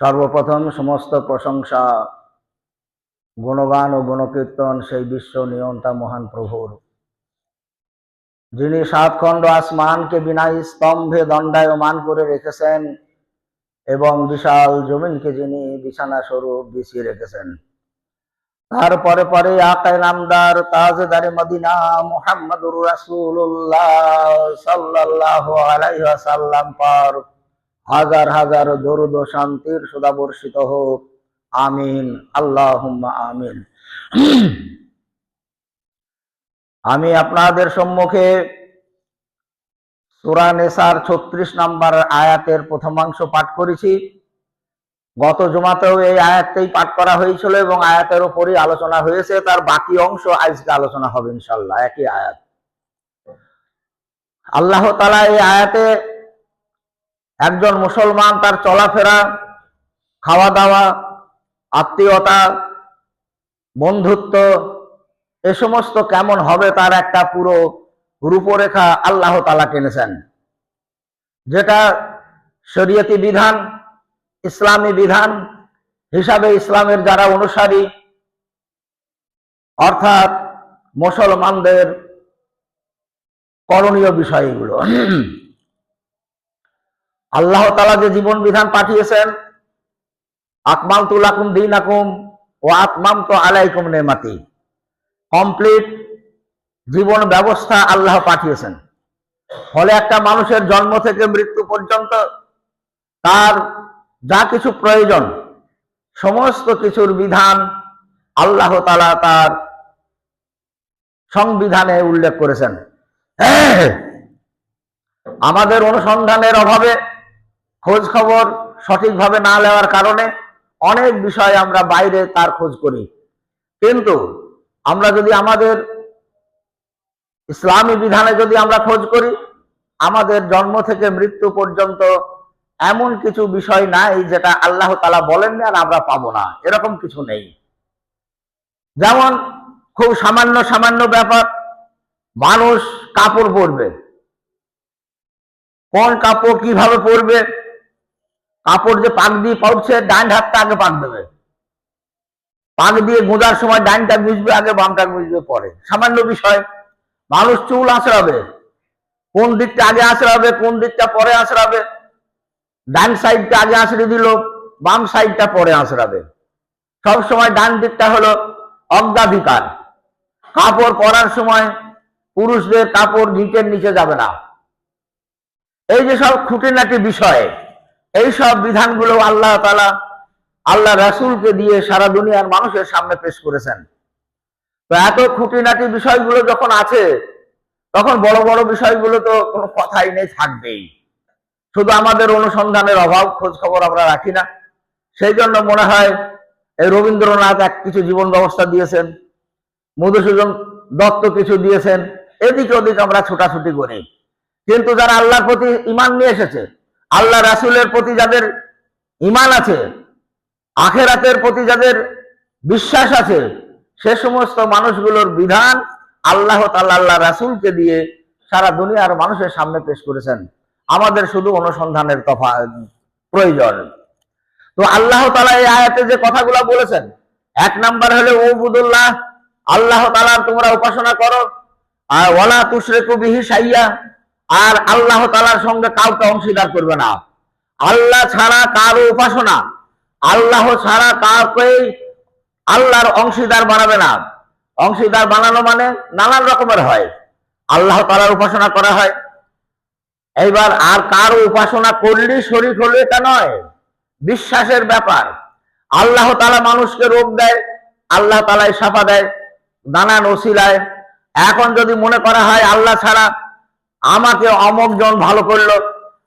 সর্বপ্রথম সমস্ত প্রশংসা, গুণগান ও গুণকীর্তন সেই বিশ্ব নিয়ন্তা মহান প্রভুর। যিনি সাত খণ্ড আসমানকে বিনা স্তম্ভে দণ্ডায়মান করে রেখেছেন এবং বিশাল জমিনকে যিনি বিছানা স্বরূপ বিছিয়ে রেখেছেন। তারপরে পরে আকায় নামদার তাজদারে মদিনা মুহাম্মদুর রাসূলুল্লাহ সাল্লাল্লাহু আলাইহি ওয়াসাল্লাম পর হাজার হাজার দরুদ শান্তির সুধা বর্ষিত হোক। আমিন, আল্লাহুম্মা আমিন। আমি আপনাদের সম্মুখে সূরা নেসার ছত্রিশ নম্বর আয়াতের প্রথমাংশ পাঠ করেছি। গত জমাতেও এই আয়াতটাই পাঠ করা হয়েছিল এবং আয়াতের উপরই আলোচনা হয়েছে। তার বাকি অংশ আজকে আলোচনা হবে ইনশাল্লাহ একই আয়াত। আল্লাহ তালা এই আয়াতে একজন মুসলমান তার চলাফেরা খাওয়া দাওয়া আত্মীয়তা, বন্ধুত্ব, এ সমস্ত কেমন হবে তার একটা পুরো রূপরেখা আল্লাহ তালা টেনেছেন যেটা শরীয়তি বিধান, ইসলামী বিধান হিসাবে ইসলামের যারা অনুসারী, অর্থাৎ মুসলমানদের করণীয় বিষয়গুলো। আল্লাহ তালা যে জীবন বিধান পাঠিয়েছেন, আকমাল তুলাকুম দিন আকুম ও আত্মাম তো আলাইকুম নেমাতি। কমপ্লিট জীবন ব্যবস্থা আল্লাহ পাঠিয়েছেন। ফলে একটা মানুষের জন্ম থেকে মৃত্যু পর্যন্ত তার যা কিছু প্রয়োজন, সমস্ত কিছুর বিধান আল্লাহ তালা তার সংবিধানে উল্লেখ করেছেন। আমাদের অনুসন্ধানের অভাবে খোঁজ খবর সঠিকভাবে না নেওয়ার কারণে অনেক বিষয় আমরা বাইরে তার খোঁজ করি। কিন্তু আমরা যদি আমাদের ইসলামী বিধানে যদি আমরা খোঁজ করি, আমাদের জন্ম থেকে মৃত্যু পর্যন্ত এমন কিছু বিষয় নাই যেটা আল্লাহ তালা বলেননি আর আমরা পাবো না। এরকম কিছু নেই। যেমন খুব সামান্য সামান্য ব্যাপার, মানুষ কাপড় পরবে। কোন কাপড় কীভাবে পরবে? কাপড় যে পাক দিয়ে পড়ছে, ডান হাতটা আগে পাক দেবে। পাক দিয়ে গোঁজার সময় ডানটা গুজবে আগে বামটা গুজবে পরে। সামান্য বিষয়, মানুষ চুল আঁচড়াবে। কোন দিকটা আগে আঁচড়াবে, কোন দিকটা পরে আঁচড়াবে? ডান সাইডটা আগে আঁচড়ে দিল, বাম সাইডটা পরে আঁচড়াবে। সব সময় ডান দিকটা হলো অগ্রাধিকার। কাপড় পরার সময় পুরুষদের কাপড় নিচের নিচে যাবে না। এই যে সব খুঁটিনাটি বিষয় এই সব বিধানগুলো আল্লাহ তালা আল্লাহ রাসুলকে দিয়ে সারা দুনিয়ার মানুষের সামনে পেশ করেছেন। তো এত খুঁটিনাটি বিষয়গুলো যখন আছে, তখন বড় বড় বিষয়গুলো তো কোনো কথাই নেই, থাকবেই। শুধু আমাদের অনুসন্ধানের অভাব খোঁজ খবর আমরা রাখি না। সেই জন্য মনে হয় এই রবীন্দ্রনাথ এক কিছু জীবন ব্যবস্থা দিয়েছেন, মধুসূদন দত্ত কিছু দিয়েছেন, এদিকে ওদিক আমরা ছোটাছুটি করি। কিন্তু যারা আল্লাহর প্রতি ইমান নিয়ে এসেছে আল্লাহ রাসুলের প্রতি যাদের ইমান আছে, আখেরাতের প্রতি যাদের বিশ্বাস আছে, সে সমস্ত মানুষগুলোর বিধান আল্লাহ তাল্লাহ রাসুলকে দিয়ে সারা দুনিয়ার মানুষের সামনে পেশ করেছেন। আমাদের শুধু অনুসন্ধানের তফা, প্রয়োজন। তো আল্লাহ তালা এই আয়াতে যে কথাগুলো বলেছেন, এক নাম্বার হলে ও বুদুল্লাহ আল্লাহ তালার তোমরা উপাসনা করো আর ওলা তুশরেকু বিহি সাইয়া আর আল্লাহ তালার সঙ্গে কাউকে অংশীদার করবে না। আল্লাহ ছাড়া কারও উপাসনা, আল্লাহ ছাড়া কাউকে আল্লাহর অংশীদার বানাবে না। অংশীদার বানানো মানে নানান রকমের হয়। আল্লাহ তালার উপাসনা করা হয়। এইবার আর কারও উপাসনা করলে শরীর হলে এটা নয়, বিশ্বাসের ব্যাপার। আল্লাহ তালা মানুষকে রোগ দেয়, আল্লাহ তালায় সাফা দেয়, নানান ওসিলায়। এখন যদি মনে করা হয় আল্লাহ ছাড়া আমাকে অমক জন ভালো করল।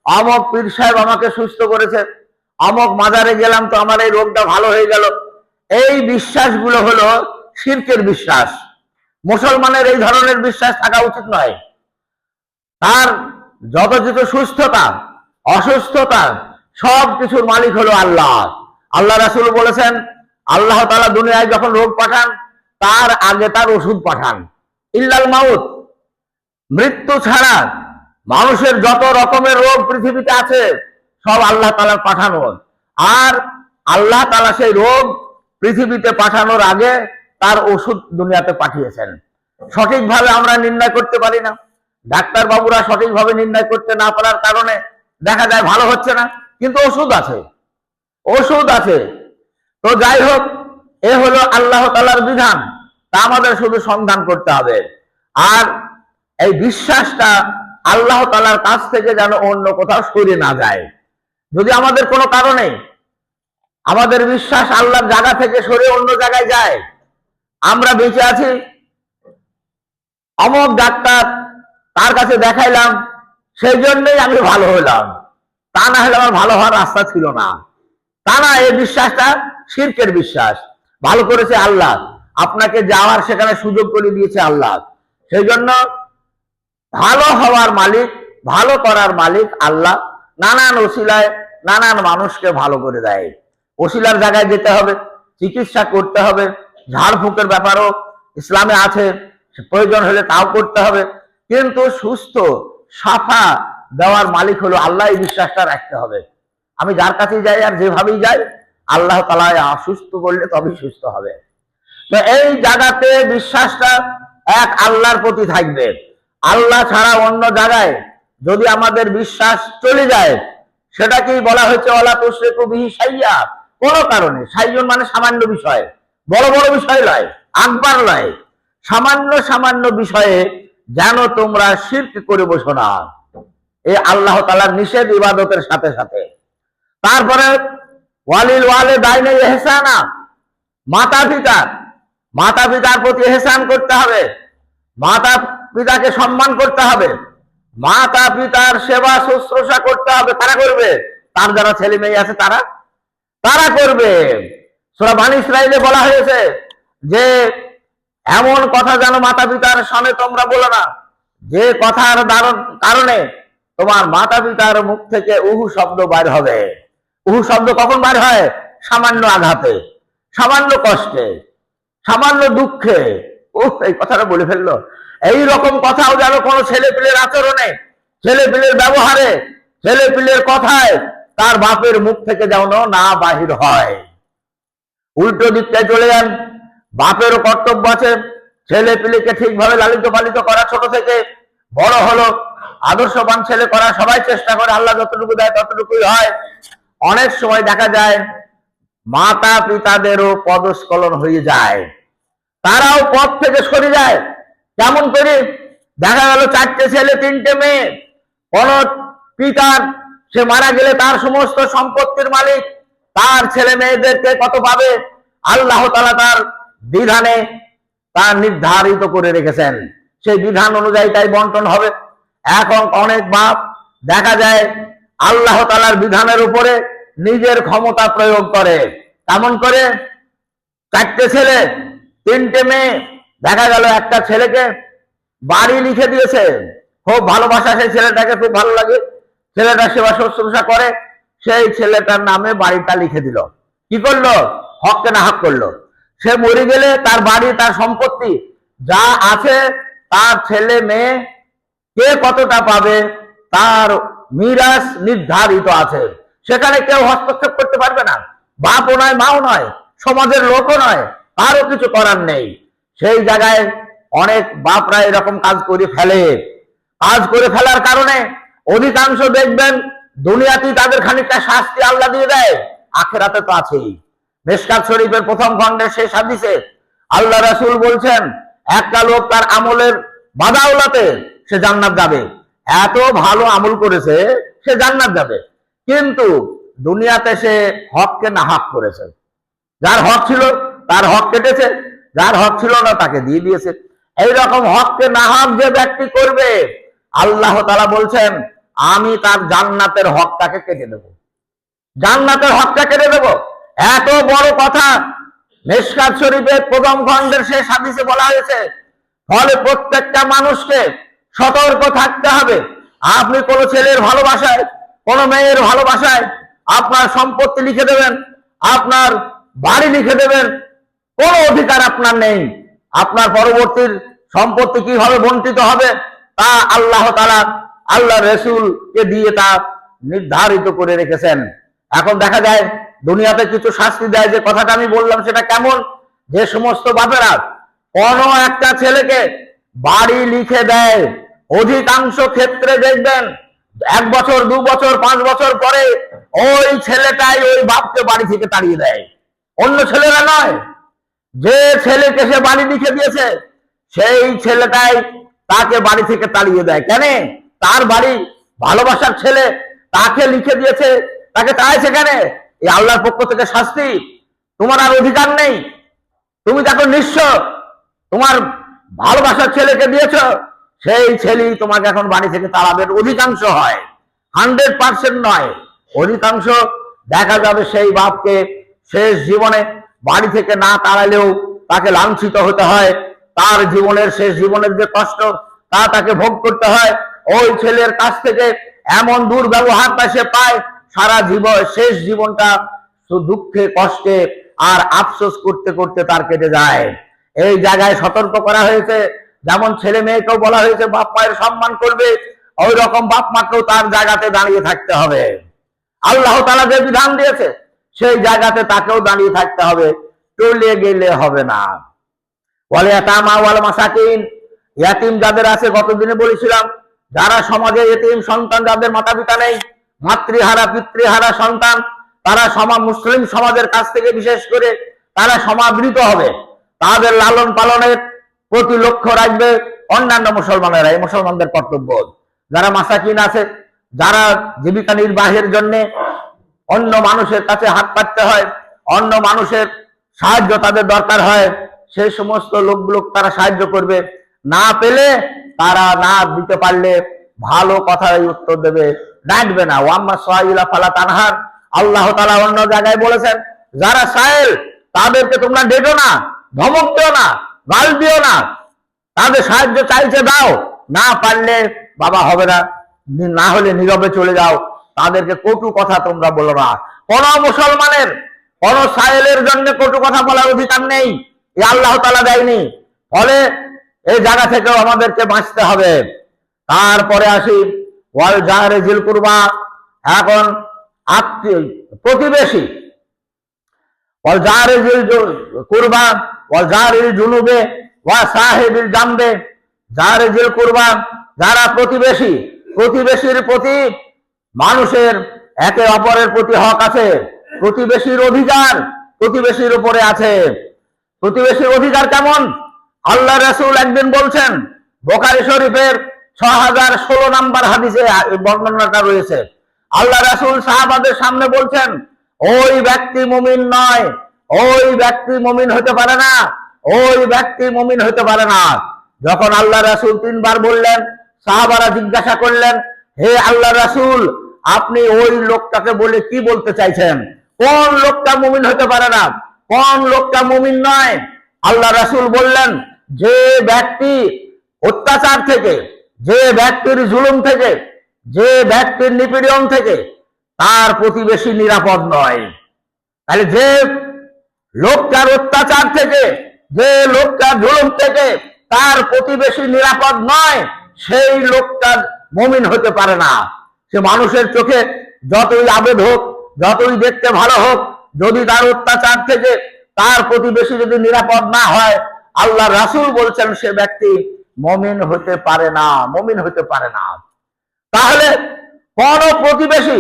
অমক পীর সাহেব আমাকে সুস্থ করেছে। অমক মাজারে গেলাম তো আমার এই রোগটা ভালো হয়ে গেল। এই বিশ্বাসগুলো হলো শির্কের বিশ্বাস। মুসলমানের এই ধরনের বিশ্বাস থাকা উচিত নয়। তার যতচিত সুস্থতা, অসুস্থতা সব কিছুর মালিক হলো আল্লাহ। আল্লাহ রাসুল বলেছেন, আল্লাহ তালা দুনিয়ায় যখন রোগ পাঠান, তার আগে তার ওষুধ পাঠান। ইল্লাল মাউত। মৃত্যু ছাড়া মানুষের যত রকমের রোগ পৃথিবীতে আছে, সব আল্লাহ তালার পাঠানো আর আল্লাহ তালা সেই রোগ পৃথিবীতে পাঠানোর আগে তার ওষুধ দুনিয়াতে পাঠিয়েছেন। সঠিকভাবে আমরা নির্ণয় করতে পারি না। ডাক্তার বাবুরা সঠিকভাবে নির্ণয় করতে না পারার কারণে দেখা যায় ভালো হচ্ছে না, কিন্তু ওষুধ আছে। ওষুধ আছে। তো যাই হোক, এ হলো আল্লাহ তালার বিধান। তা আমাদের শুধু সন্ধান করতে হবে। আর এই বিশ্বাসটা আল্লাহ তালার কাছ থেকে যেন অন্য কোথাও সরে না যায়। যদি আমাদের কোনো কারণে আমাদের বিশ্বাস আল্লাহর জায়গা থেকে সরে অন্য জায়গায় যায়, আমরা বেঁচে আছি, অমক ডাক্তার তার কাছে দেখাইলাম, সেই জন্যই আমি ভালো হলাম। তা না হলে আমার ভালো হওয়ার রাস্তা ছিল না। তা না, এই বিশ্বাসটা শিরকের বিশ্বাস। ভালো করেছে আল্লাহ। আপনাকে যাওয়ার সেখানে সুযোগ করে দিয়েছে আল্লাহ। সেই জন্য ভালো হওয়ার মালিক, ভালো করার মালিক আল্লাহ। নানান ওসিলায় নানান মানুষকে ভালো করে দেয়। ওসিলার জায়গায় যেতে হবে, চিকিৎসা করতে হবে ঝাড়ফুঁকের ব্যাপারও ইসলামে আছে প্রয়োজন হলে তাও করতে হবে। কিন্তু সুস্থ, সাফা দেওয়ার মালিক হলো আল্লাহ, এই বিশ্বাসটা রাখতে হবে। আমি যার কাছেই যাই আর যেভাবেই যাই, আল্লাহ তালা অসুস্থ করলে তবেই সুস্থ হবে। তো এই জায়গাতে বিশ্বাসটা এক আল্লাহর প্রতি থাকবে। আল্লাহ ছাড়া অন্য জায়গায় যদি আমাদের বিশ্বাস চলে যায়, সেটাকেই বলা হয়েছে অলা তুশ্রেকু বিহি সাইয়া কোন কারণে সাইজন মানে সামান্য বিষয়, বড় বড় বিষয় নয়, আকবার নয়। সামান্য সামান্য বিষয়ে যেন তোমরা শির্ক করে বসো না। এই আল্লাহ তালার নিষেধ ইবাদতের সাথে সাথে। তারপরে, ওয়ালিল ওয়ালে দাইনে এহসানা মাতা পিতা মাতা পিতার প্রতি এহসান করতে হবে। মাতা পিতাকে সম্মান করতে হবে। মাতা পিতার সেবা শুশ্রূষা করতে হবে। তারা করবে। তার যারা ছেলে মেয়ে আছে, তারা তারা করবে। ইসরাইলে বলা হয়েছে যে, এমন কথা যেন মাতা পিতার সামনে তোমরা বলো না। যে কথার দারণ- কারণে তোমার মাতা পিতার মুখ থেকে উহু শব্দ বাইর হবে। উহু শব্দ কখন বাইর হয়? সামান্য আঘাতে, সামান্য কষ্টে, সামান্য দুঃখে। ও এই কথাটা বলে ফেলল। এই রকম কথাও যেন কোনো ছেলে পিলের আচরণে ছেলে পিলের ব্যবহারে ছেলে পিলের কথায় তার বাপের মুখ থেকে যেন না বাহির হয়। উল্টো দিকটায় চলে যান। বাপেরও কর্তব্য আছে ছেলে পিলেকে ঠিকভাবে লালিত পালিত করা ছোট থেকে। বড় হলো, আদর্শবান ছেলে করা সবাই চেষ্টা করে, আল্লাহ যতটুকু দেয় ততটুকুই হয়। অনেক সময় দেখা যায় মাতা পিতাদেরও পদস্খলন হয়ে যায়। তারাও পথ থেকে সরে যায়। কেমন করে দেখা গেল চারটে ছেলে, তিনটে মেয়ে। কোন পিতার, সে মারা গেলে তার সমস্ত সম্পত্তির মালিক, তার ছেলে মেয়েদেরকে কত পাবে? আল্লাহ তালা তার বিধানে তার নির্ধারিত করে রেখেছেন। সেই বিধান অনুযায়ী তাই বন্টন হবে। এখন অনেক বাপ দেখা যায় আল্লাহ তালার বিধানের উপরে নিজের ক্ষমতা প্রয়োগ করে। কেমন করে চারটে ছেলে, তিনটে মেয়ে দেখা গেল একটা ছেলেকে বাড়ি লিখে দিয়েছে। খুব ভালোবাসা সেই ছেলেটাকে, খুব ভালো লাগে। ছেলেটা সেবা শুশ্রূষা করে, সেই ছেলেটার নামে বাড়িটা লিখে দিল। কি করল? হককে না হক করল। সে মরে গেলে তার বাড়ি, তার সম্পত্তি যা আছে, তার ছেলে মেয়ে কে কতটা পাবে, তার মিরাস নির্ধারিত আছে। সেখানে কেউ হস্তক্ষেপ করতে পারবে না। বাপও নয়, মাও নয়, সমাজের লোকও নয় তারও কিছু করার নেই। সেই জায়গায় অনেক বাপরা এরকম কাজ করে ফেলে। কাজ করে ফেলার কারণে অধিকাংশ দেখবেন দুনিয়াতেই তাদের খানিকটা শাস্তি আল্লাহ দিয়ে দেয়, আখেরাতে তো আছেই। মেশকাত শরীফের প্রথম খণ্ডের শেষ হাদিসে আল্লাহ রাসুল বলছেন, একটা লোক তার আমলের বাদাওলাতে সে জান্নাত যাবে। এত ভালো আমল করেছে, সে জান্নাত যাবে। কিন্তু দুনিয়াতে সে হককে নাহাক করেছে। যার হক ছিল, তার হক কেটেছে। যার হক ছিল না তাকে দিয়ে দিয়েছে। এইরকম হককে নাহাক যে ব্যক্তি করবে, আল্লাহ তালা বলছেন, আমি তার জান্নাতের হকটাকে কেটে দেব। জান্নাতের হকটা কেটে দেব। এত বড় কথা মেশকাত শরীফের প্রথম খণ্ডের শেষ হাদিসে বলা হয়েছে, ফলে প্রত্যেকটা মানুষকে সতর্ক থাকতে হবে। আপনি কোন ছেলের ভালোবাসায়, কোন মেয়ের ভালোবাসায় আপনার সম্পত্তি লিখে দেবেন, আপনার বাড়ি লিখে দেবেন কোন অধিকার আপনার নেই। আপনার পরবর্তীর সম্পত্তি কীভাবে বন্টিত হবে, তা আল্লাহ তালা আল্লাহ রসুল কে দিয়ে তা নির্ধারিত করে রেখেছেন। এখন দেখা যায়, দুনিয়াতে কিছু শাস্তি দেয়, যে কথাটা আমি বললাম সেটা কেমন? যে সমস্ত বাপেরা কোনো একটা ছেলেকে বাড়ি লিখে দেয়, অধিকাংশ ক্ষেত্রে দেখবেন, এক বছর, দু বছর, পাঁচ বছর পরে ওই ছেলেটাই ওই বাপকে বাড়ি থেকে তাড়িয়ে দেয়। অন্য ছেলেরা নয়। যে ছেলেকে সে বাড়ি লিখে দিয়েছে, সেই ছেলেটাই তাকে বাড়ি থেকে তাড়িয়ে দেয়। কেন? তার বাড়ি ভালোবাসার ছেলে তাকে লিখে দিয়েছে, তাকে তাড়াইছে কেন? এই আল্লাহর পক্ষ থেকে শাস্তি। তোমার আর অধিকার নেই। তুমি দেখো নিঃস্ব। তোমার ভালোবাসার ছেলেকে দিয়েছ, সেই ছেলেই তোমাকে এখন বাড়ি থেকে তাড়াবে। অধিকাংশ হয়। হান্ড্রেড পার্সেন্ট নয়। অধিকাংশ দেখা যাবে সেই বাপকে শেষ জীবনে বাড়ি থেকে না তাড়ালেও তাকে লাঞ্ছিত হতে হয়। তার জীবনের শেষ জীবনের যে কষ্ট, তা তাকে ভোগ করতে হয়। ওই ছেলের কাছ থেকে এমন দুর্ব্যবহারটা সে পায়। সারা জীবন, শেষ জীবনটা দুঃখে, কষ্টে আর আফসোস করতে করতে তার কেটে যায়। এই জায়গায় সতর্ক করা হয়েছে। যেমন ছেলে মেয়েকেও বলা হয়েছে, বাপ মায়ের সম্মান করবে, ওই রকম বাপ মাকেও তার জায়গাতে দাঁড়িয়ে থাকতে হবে। আল্লাহ তালা যে বিধান দিয়েছে সেই জায়গাতে তাকেও দাঁড়িয়ে থাকতে হবে। চলে গেলে হবে না। বলে এতামা ওয়াল মাসাকিন। ইয়াতিম যাদের আছে, গতদিনে বলেছিলাম, যারা সমাজে এতিম সন্তান, যাদের মাতা পিতা নেই, মাতৃহারা, পিতৃহারা সন্তান, তারা সমা, মুসলিম সমাজের কাছ থেকে বিশেষ করে তারা সমাদৃত হবে। তাদের লালন পালনের প্রতি লক্ষ্য রাখবে অন্যান্য মুসলমানেরা, এই মুসলমানদের কর্তব্য। যারা মাসাকিন আছে, যারা জীবিকা নির্বাহের জন্য অন্য মানুষের কাছে হাত পাততে হয়, অন্য মানুষের সাহায্য তাদের দরকার হয়, সেই সমস্ত লোকগুলো তারা সাহায্য করবে। না পেলে তারা না দিতে পারলে ভালো কথাই উত্তর দেবে। ডাকবে না। ওয়াম্মা সোহাইলা ফালা তানহার। আল্লাহ তালা অন্য জায়গায় বলেছেন, যারা সাহেল তাদেরকে তোমরা ডেটো না, ধমক দিও না, গাল দিও না। তাদের সাহায্য চাইছে দাও। না পারলে বাবা হবে না। না হলে নীরবে চলে যাও। তাদেরকে কটু কথা তোমরা বলো না। কোন মুসলমানের, কোন সাহেলের জন্য কটু কথা বলার অধিকার নেই। আল্লাহ তালা দেয়নি। ফলে এই জায়গা থেকেও আমাদেরকে বাঁচতে হবে। তারপরে আসি, ওয়াল জাহারে জিল কুরবা। এখন আত্মীয়, প্রতিবেশী। ওয়াল জাহারে জিল কুরবা, ওয়াল জাহারিল জুনুবে, ওয়া সাহেবিল জামবে। জাহারে জিল কুরবা, যারা প্রতিবেশী, প্রতিবেশীর প্রতি মানুষের একে অপরের প্রতি হক আছে, প্রতিবেশীর অধিকার প্রতিবেশীর উপরে আছে। প্রতিবেশীর অধিকার কেমন? আল্লাহ রসুল একদিন বলছেন বোকারি শরীফের ছ হাজার ষোলো নাম্বার হাদিসে বর্ণনাটা রয়েছে। আল্লাহ রসুল সাহাবাদের সামনে বলছেন, ওই ব্যক্তি মুমিন নয়, ওই ব্যক্তি মুমিন হতে পারে না, ওই ব্যক্তি মুমিন হতে পারে না। যখন আল্লাহ রাসূল তিনবার বললেন, সাহাবারা জিজ্ঞাসা করলেন হে আল্লাহ রাসুল, আপনি ওই লোকটাকে বলে কি বলতে চাইছেন? কোন লোকটা মুমিন হতে পারে না? কোন লোকটা মুমিন নয়? আল্লাহ রাসুল বললেন, যে ব্যক্তি অত্যাচার থেকে, যে ব্যক্তির জুলুম থেকে, যে ব্যক্তির নিপীড়ন থেকে, তার প্রতিবেশী নিরাপদ নয়। তাহলে যে লোকটার অত্যাচার থেকে, যে লোকটার জুলুম থেকে, তার প্রতিবেশী নিরাপদ নয়, সেই লোকটার মমিন হতে পারে না। সে মানুষের চোখে যতই আবেদ হোক, যতই দেখতে ভালো হোক, যদি তার অত্যাচার থেকে তার প্রতিবেশী যদি নিরাপদ না হয়, আল্লাহ রাসূল বলছেন সে ব্যক্তি মমিন হতে পারে না, মমিন হতে পারে না। তাহলে কোন প্রতিবেশী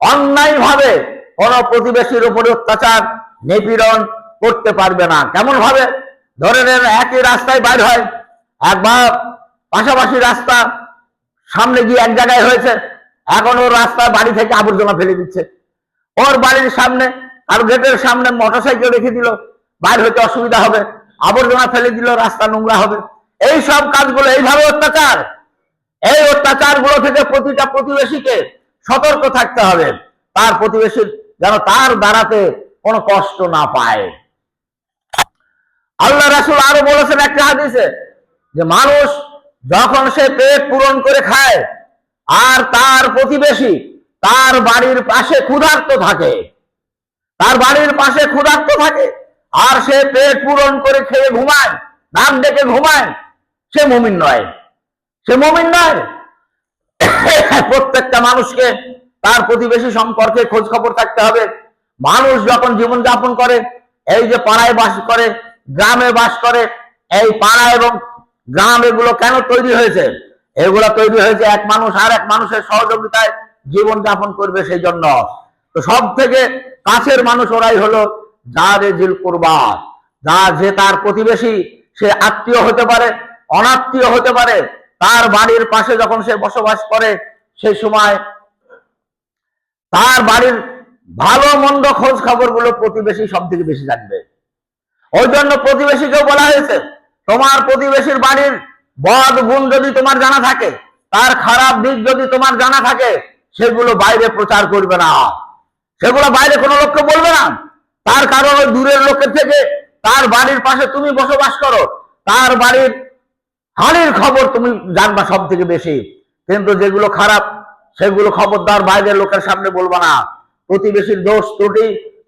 অন্যায় ভাবে কোন প্রতিবেশীর উপরে অত্যাচার, নিপীড়ন করতে পারবে না। কেমন ভাবে ধরে নেন একই রাস্তায় বাইর হয়, একবার পাশাপাশি রাস্তা সামনে গিয়ে এক জায়গায় হয়েছে। এখন ওর রাস্তায় বাড়ি থেকে আবর্জনা ফেলে দিচ্ছে। ওর বাড়ির সামনে আর গেটের সামনে মোটরসাইকেল রেখে দিল। বাইর হইতে অসুবিধা হবে। আবর্জনা ফেলে দিল, রাস্তা নোংরা হবে। এই সব কাজগুলো এইভাবে অত্যাচার। এই অত্যাচারগুলো থেকে প্রতিটা প্রতিবেশীকে সতর্ক থাকতে হবে। তার প্রতিবেশীর যেন তার দ্বারাতে কোনো কষ্ট না পায়। আল্লাহ রাসুল আরও বলেছেন একটা হাদিসে যে, মানুষ যখন সে পেট পূরণ করে খায়, আর তার প্রতিবেশী তার বাড়ির পাশে ক্ষুধার্ত থাকে, তার বাড়ির পাশে ক্ষুধার্ত থাকে, আর সে পেট পূরণ করে খেয়ে ঘুমায় নাম ডেকে ঘুমায়, সে মুমিন নয়। সে মমিন নয়। প্রত্যেকটা মানুষকে তার প্রতিবেশী সম্পর্কে খোঁজ খবর থাকতে হবে। মানুষ যখন জীবনযাপন করে, এই যে পাড়ায় বাস করে, গ্রামে বাস করে, এই পাড়া এবং গ্রাম এগুলো কেন তৈরি হয়েছে? এগুলো তৈরি হয়েছে এক মানুষ আর এক মানুষের সহযোগিতায় জীবন যাপন করবে সেই জন্য। তো সব থেকে কাছের মানুষ ওরাই হলো করবা যা যে তার প্রতিবেশী, সে আত্মীয় হতে পারে, অনাত্মীয় হতে পারে, তার বাড়ির পাশে যখন সে বসবাস করে সেই সময় তার বাড়ির ভালো মন্দ খোঁজ খবরগুলো প্রতিবেশী সব থেকে বেশি জানবে। ওই জন্য প্রতিবেশীকেও বলা হয়েছে তোমার প্রতিবেশীর বাড়ির বদ গুণ যদি তোমার জানা থাকে, তার খারাপ দিক যদি তোমার জানা থাকে, সেগুলো বাইরে প্রচার করবে না। সেগুলো বাইরে কোনো লোককে বলবে না। তার কারণ ওই দূরের লোকের থেকে তার বাড়ির পাশে তুমি বসবাস করো। তার বাড়ির হানির খবর তুমি জানবা সব থেকে বেশি। কিন্তু যেগুলো খারাপ, সেগুলো খবরদার বাইরের লোকের সামনে বলবা না। প্রতিবেশীর দোষ ত্রুটি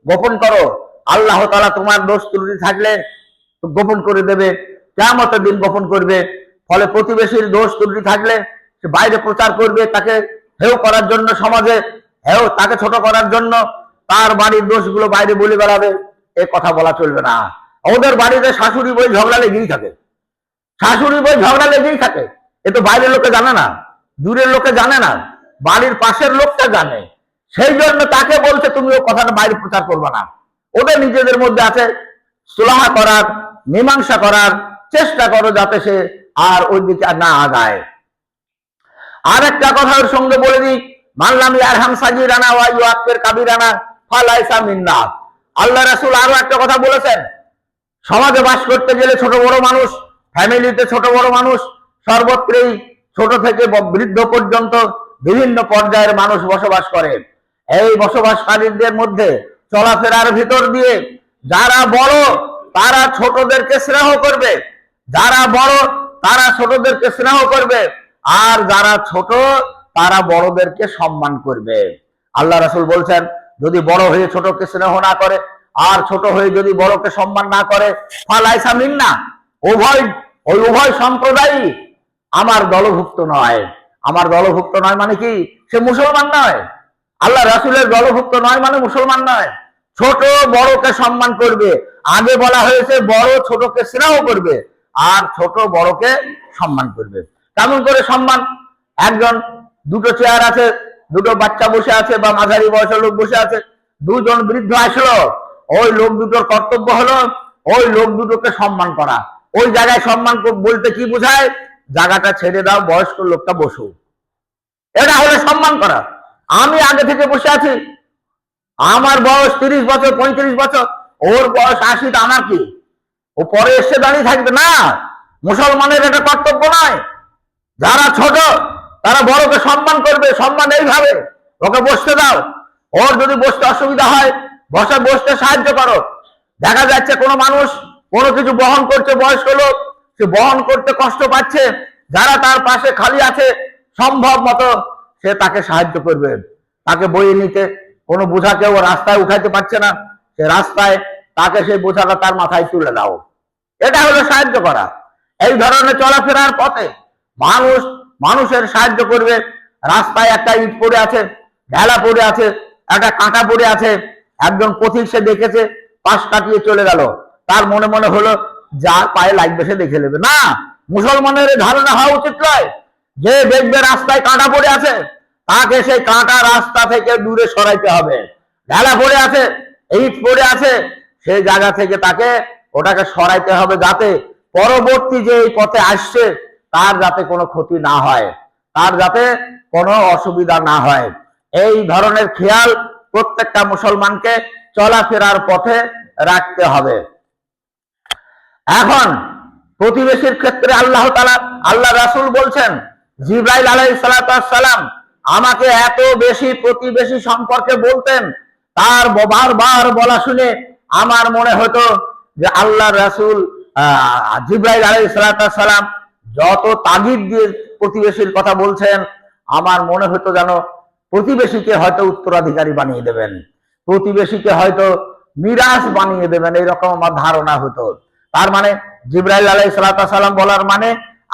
গোপন করো। আল্লাহ তালা তোমার দোষ ত্রুটি থাকলে গোপন করে দেবে। কেমতের দিন গোপন করবে। ফলে প্রতিবেশীর দোষ ত্রুটি থাকলে সে বাইরে প্রচার করবে তাকে হেও করার জন্য সমাজে হেও তাকে ছোট করার জন্য। তার বাড়ির দোষগুলো বাইরে বলে বেড়াবে, এ কথা বলা চলবে না। ওদের বাড়িতে শাশুড়ি বই ঝগড়া লেগেই থাকে। শাশুড়ি বই ঝগড়া লেগেই থাকে। এ তো বাইরের লোকে জানে না, দূরের লোকে জানে না, বাড়ির পাশের লোকটা জানে। সেই জন্য তাকে বলছে, তুমি ও কথাটা বাইরে প্রচার করবে না। ওদের নিজেদের মধ্যে আছে, সুলাহা করার, মীমাংসা করার চেষ্টা করো যাতে সে আর ওই দিকে না আগায়। আর একটা কথা ওর সঙ্গে বলে দিই, মানলাম ইয়ারহাম সাজিরানা ওয়া ইউআকের কাবিরানা ফালাইসা মিন্না। আল্লাহ রাসূল আরও একটা কথা বলেছেন, সমাজে বাস করতে গেলে ছোট বড় মানুষ, ফ্যামিলিতে ছোট বড় মানুষ, সর্বত্রই ছোট থেকে বৃদ্ধ পর্যন্ত বিভিন্ন পর্যায়ের মানুষ বসবাস করে। এই বসবাসকারীদের মধ্যে চলাফেরার ভিতর দিয়ে যারা বড়, তারা ছোটদেরকে স্নেহ করবে। যারা বড়, তারা ছোটদেরকে স্নেহ করবে। আর যারা ছোট, তারা বড়দেরকে সম্মান করবে। আল্লাহ রাসুল বলছেন, যদি বড় হয়ে ছোটকে স্নেহ না করে, আর ছোট হয়ে যদি বড়কে সম্মান না করে, ফালাইসা মিন্না। উভয়, ওই উভয় সম্প্রদায়ই আমার দলভুক্ত নয়। আমার দলভুক্ত নয় মানে কি? সে মুসলমান নয়। আল্লাহ রাসুলের দলভুক্ত নয় মানে মুসলমান নয়। ছোট বড়কে সম্মান করবে। আগে বলা হয়েছে, বড় ছোটকে স্নেহ করবে। আর ছোট বড়কে সম্মান করবে। কেমন করে সম্মান? একজন দুটো চেয়ার আছে, দুটো বাচ্চা বসে আছে বা মাঝারি বয়সের লোক বসে আছে, দুজন বৃদ্ধ আসলো, ওই লোক দুটোর কর্তব্য হলো ওই লোক দুটোকে সম্মান করা। ওই জায়গায় সম্মান বলতে কি বোঝায়? জায়গাটা ছেড়ে দাও, বয়স্ক লোকটা বসুক এটা হলো সম্মান করা। আমি আগে থেকে বসে আছি। আমার বয়স তিরিশ বছর, পঁয়ত্রিশ বছর, ওর বয়স আশি আমার কি? ও পরে এসে দাঁড়িয়ে থাকবে। না, মুসলমানের এটা কর্তব্য নয়। যারা ছোট, তারা বড়কে সম্মান করবে, সম্মান এইভাবে। ওকে বসতে দাও। ওর যদি বসতে অসুবিধা হয়, বসে, বসতে সাহায্য করো। দেখা যাচ্ছে কোনো মানুষ কোনো কিছু বহন করছে, বয়স্ক লোক, সে বহন করতে কষ্ট পাচ্ছে। যারা তার পাশে খালি আছে, সম্ভব মতো সে তাকে সাহায্য করবে। তাকে বইয়ে নিতে কোনো বোঝা কেউ রাস্তায় উঠাইতে পারছে না। সে রাস্তায় তাকে সেই বোঝাটা তার মাথায় তুলে দাও। এটা হলো সাহায্য করা। এই ধরনের চলাফেরার পথে মানুষ, মানুষের সাহায্য করবে। রাস্তায় একটা ইট পড়ে আছে, ঢেলা পড়ে আছে, একটা কাঁটা পড়ে আছে, একজন পথিক সে দেখেছে, পাশ কাটিয়ে চলে গেল। তার মনে মনে হলো যার পায়ে লাগবে সে দেখে নেবে। না, মুসলমানের ধারণা হওয়া উচিত নয়। যে দেখবে রাস্তায় কাঁটা পড়ে আছে, তাকে সেই কাঁটা রাস্তা থেকে দূরে সরাইতে হবে। ঢেলা পড়ে আছে, ইট পড়ে আছে সেই জায়গা থেকে তাকে ওটাকে সরাইতে হবে যাতে পরবর্তী যে এই পথে আসছে, তার যাতে কোনো ক্ষতি না হয়, তার যাতে কোনো অসুবিধা না হয়। এই ধরনের খেয়াল প্রত্যেকটা মুসলমানকে চলাফেরার পথে রাখতে হবে। এখন প্রতিবেশীর ক্ষেত্রে আল্লাহ তালা আল্লাহ রাসুল বলছেন, জিব্রাইল আলাই সালাম আমাকে এত বেশি প্রতিবেশী সম্পর্কে বলতেন, তার বারবার বলা শুনে আমার মনে হতো যে আল্লাহ রাসূল জিব্রাইল আলাই সালাম যত তাগিদ দিয়ে প্রতিবেশীর কথা বলছেন, আমার মনে হতো যেন প্রতিবেশীকে হয়তো উত্তরাধিকারী বানিয়ে দেবেন, প্রতিবেশীকে হয়তো মিরাজ বানিয়ে দেবেন, এরকম আমার ধারণা হতো। তার মানে জিব্রাইল আলাই সালাম বলার মানে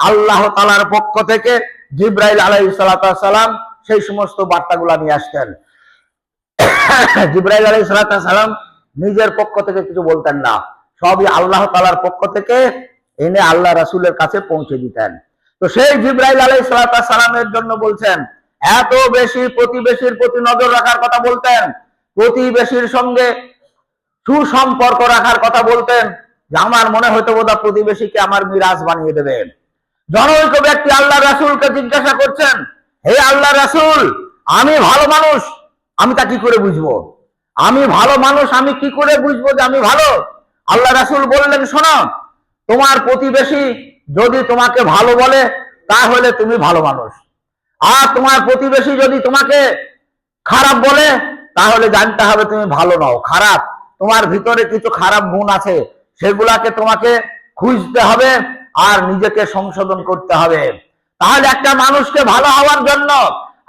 আল্লাহ তালার পক্ষ থেকে জিব্রাইল আলাই সালাম সেই সমস্ত বার্তাগুলা নিয়ে আসতেন। জিব্রাইল আলাই সালাম নিজের পক্ষ থেকে কিছু বলতেন না। সবই আল্লাহ তালার পক্ষ থেকে এনে আল্লাহ রাসুলের কাছে পৌঁছে দিতেন। তো সেই জিব্রাইল আলাই সালামের জন্য বলছেন, এত বেশি প্রতিবেশীর প্রতি নজর রাখার কথা বলতেন, প্রতিবেশীর সঙ্গে সুসম্পর্ক রাখার কথা বলতেন, যে আমার মনে হতো বোধহয় প্রতিবেশীকে আমার মিরাজ বানিয়ে দেবে। জনৈক ব্যক্তি আল্লাহ রাসুলকে জিজ্ঞাসা করছেন, হে আল্লাহ রাসুল, আমি ভালো মানুষ, আমি তা কি করে বুঝব? আমি ভালো মানুষ, আমি কি করে বুঝব যে আমি ভালো? আল্লাহ রাসুল বললেন, শোনো, তোমার প্রতিবেশী যদি তোমাকে ভালো বলে, তাহলে তুমি ভালো মানুষ। আর তোমার প্রতিবেশী যদি তোমাকে খারাপ বলে, তাহলে জানতে হবে তুমি ভালো নও, খারাপ। তোমার ভিতরে কিছু খারাপ গুণ আছে, সেগুলাকে তোমাকে খুঁজতে হবে আর নিজেকে সংশোধন করতে হবে। তাহলে একটা মানুষকে ভালো হওয়ার জন্য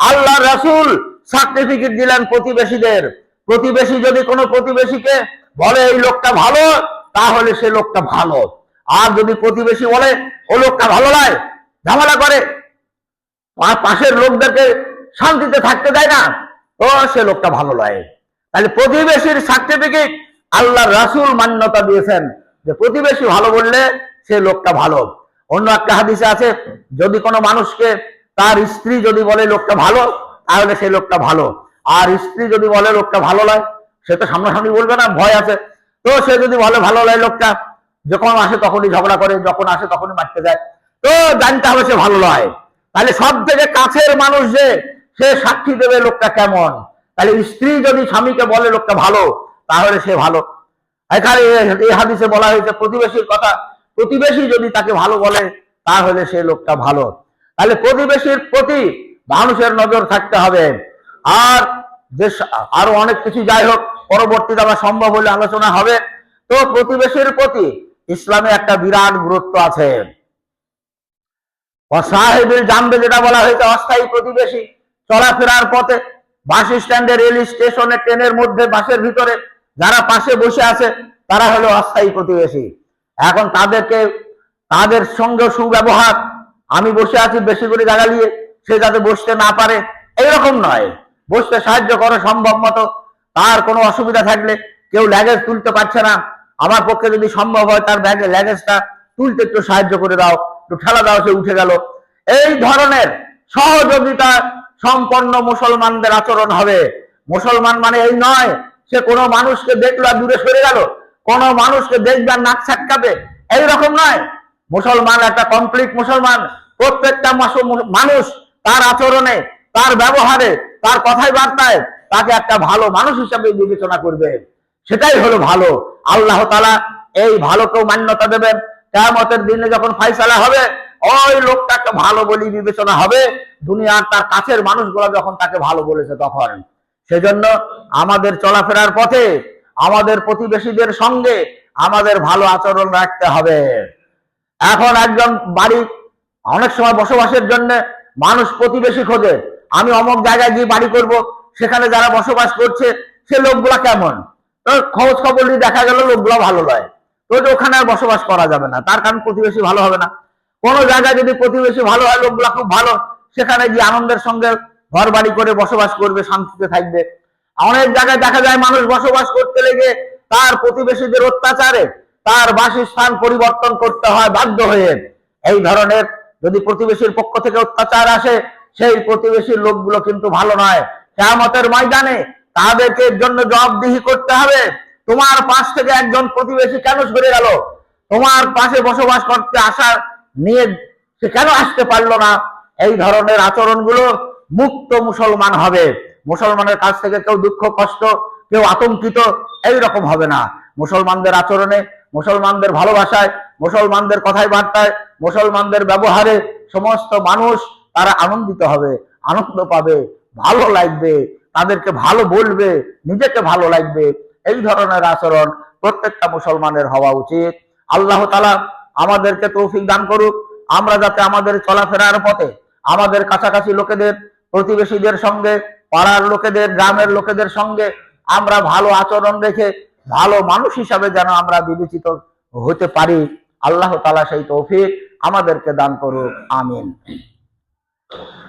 আল্লাহ রাসূল সার্টিফিকেট দিলেন প্রতিবেশীদের। প্রতিবেশী যদি কোনো প্রতিবেশীকে বলে এই লোকটা ভালো, তাহলে সে লোকটা ভালো। আর যদি প্রতিবেশী বলে, ও লোকটা ভালো নয়, ঝামেলা করে। পাশের লোকদেরকে শান্তিতে থাকতে দেয় না, তো সে লোকটা ভালো নয়। তাহলে প্রতিবেশীর সার্টিফিকেট আল্লাহ রাসূল মান্যতা দিয়েছেন যে প্রতিবেশী ভালো বললে সে লোকটা ভালো। অন্য একটা হাদিসে আছে, যদি কোনো মানুষকে তার স্ত্রী যদি বলে লোকটা ভালো, তাহলে সে লোকটা ভালো। আর স্ত্রী যদি বলে লোকটা ভালো নয় সে তো সামনাসামনি বলবে না, ভয় আছে। তো সে যদি বলে ভালো নয় লোকটা, যখন আসে তখনই ঝগড়া করে, যখন আসে তখনই মারতে যায়। তো জানতে হবে সে ভালো নয় তাহলে সব থেকে কাছের মানুষ যে, সে সাক্ষী দেবে লোকটা কেমন? তাহলে স্ত্রী যদি স্বামীকে বলে লোকটা ভালো, তাহলে সে ভালো। এখানে এই হাদিসে বলা হয়েছে, প্রতিবেশীর কথা, প্রতিবেশী যদি তাকে ভালো বলে, তাহলে সে লোকটা ভালো। তাহলে প্রতিবেশীর প্রতি মানুষের নজর থাকতে হবে। আর যে আরও অনেক কিছু যাই হোক, পরবর্তীতে আবার সম্ভব হলে আলোচনা হবে। তো প্রতিবেশীর প্রতি ইসলামে একটা বিরাট গুরুত্ব আছে। জানবে যেটা বলা হয়েছে, অস্থায়ী প্রতিবেশী। চলাফেরার পথে বাস স্ট্যান্ডে রেল স্টেশনে ট্রেনের মধ্যে, বাসের ভিতরে যারা পাশে বসে আছে, তারা হলো অস্থায়ী প্রতিবেশী। এখন তাদেরকে, তাদের সঙ্গে সুব্যবহার। আমি বসে আছি বেশি করে জায়গা নিয়ে, সে যাতে বসতে না পারে, এইরকম নয়। বসতে সাহায্য করো সম্ভব মতো, তার কোনো অসুবিধা থাকলে কেউ ল্যাগেজ তুলতে পারছে না। আমার পক্ষে যদি সম্ভব হয়, তার ব্যাগে ল্যাগেজটা তুলতে একটু সাহায্য করে দাও, একটু ঠেলা দাও, সে উঠে গেল। এই ধরনের সহযোগিতা সম্পন্ন মুসলমানদের আচরণ হবে। মুসলমান মানে এই নয়, সে কোনো মানুষকে দেখল আর দূরে সরে গেল। কোন মানুষকে দেখবে আর নাক ছাটকাবে, এইরকম নয়। মুসলমান একটা কমপ্লিট মুসলমান। প্রত্যেকটা মানুষ তার আচরণে, তার ব্যবহারে তার কথাই বার্তায় তাকে একটা ভালো মানুষ হিসাবে বিবেচনা করবে। সেটাই হলো ভালো। আল্লাহ তালা এই ভালোকেও মান্যতা দেবেন। কেয়ামতের দিনে যখন ফাইসালা হবে, ওই লোকটাকে ভালো বলি বিবেচনা হবে। দুনিয়ার তার কাছের মানুষগুলো যখন তাকে ভালো বলেছে তখন। সেজন্য আমাদের চলাফেরার পথে, আমাদের প্রতিবেশীদের সঙ্গে আমাদের ভালো আচরণ রাখতে হবে। এখন একজন বাড়ি অনেক সময় বসবাসের জন্য মানুষ প্রতিবেশী খোঁজে। আমি অমুক জায়গায় গিয়ে বাড়ি করব, সেখানে যারা বসবাস করছে, সে লোকগুলা কেমন? খোঁজ খবর নিয়ে দেখা গেল লোকগুলো ভালো নয় তো ওখানে আর বসবাস করা যাবে না, তার কারণ প্রতিবেশী ভালো হবে না। কোনো জায়গায় যদি প্রতিবেশী ভালো হয়, লোকগুলা খুব ভালো, সেখানে গিয়ে আনন্দের সঙ্গে ঘর বাড়ি করে বসবাস করবে, শান্তিতে থাকবে। অনেক জায়গায় দেখা যায় মানুষ বসবাস করতে লেগে তার প্রতিবেশীদের অত্যাচারে তার বাসস্থান পরিবর্তন করতে হয় বাধ্য হয়ে। এই ধরনের যদি প্রতিবেশীর পক্ষ থেকে অত্যাচার আসে সেই প্রতিবেশীর লোকগুলো কিন্তু ভালো নয়। কেয়ামতের ময়দানে তাদেরকে জন্য জবাবদিহি করতে হবে। তোমার পাশ থেকে একজন প্রতিবেশী কেন সরে গেল? তোমার পাশে বসবাস করতে আসার নিয়ে সে কেন আসতে পারল না? এই ধরনের আচরণগুলো মুক্ত মুসলমান হবে। মুসলমানের কাছ থেকে কেউ দুঃখ, কষ্ট, কেউ আতঙ্কিত এই রকম হবে না। মুসলমানদের আচরণে, মুসলমানদের ভালোবাসায়, মুসলমানদের কথায়, বার্তায়, মুসলমানদের ব্যবহারে সমস্ত মানুষ তারা আনন্দিত হবে, আনন্দ পাবে, ভালো লাগবে, তাদেরকে ভালো বলবে, নিজেকে ভালো লাগবে। এই ধরনের আচরণ প্রত্যেকটা মুসলমানের হওয়া উচিত। আল্লাহ তালা আমাদেরকে তৌফিক দান করুক। আমরা যাতে আমাদের চলাফেরার পথে, আমাদের কাছাকাছি লোকেদের, প্রতিবেশীদের সঙ্গে, পাড়ার লোকেদের, গ্রামের লোকেদের সঙ্গে আমরা ভালো আচরণ রেখে ভালো মানুষ হিসাবে যেন আমরা বিবেচিত হতে পারি। আল্লাহ তালা সেই তৌফিক আমাদেরকে দান করুক। আমিন। Thank you.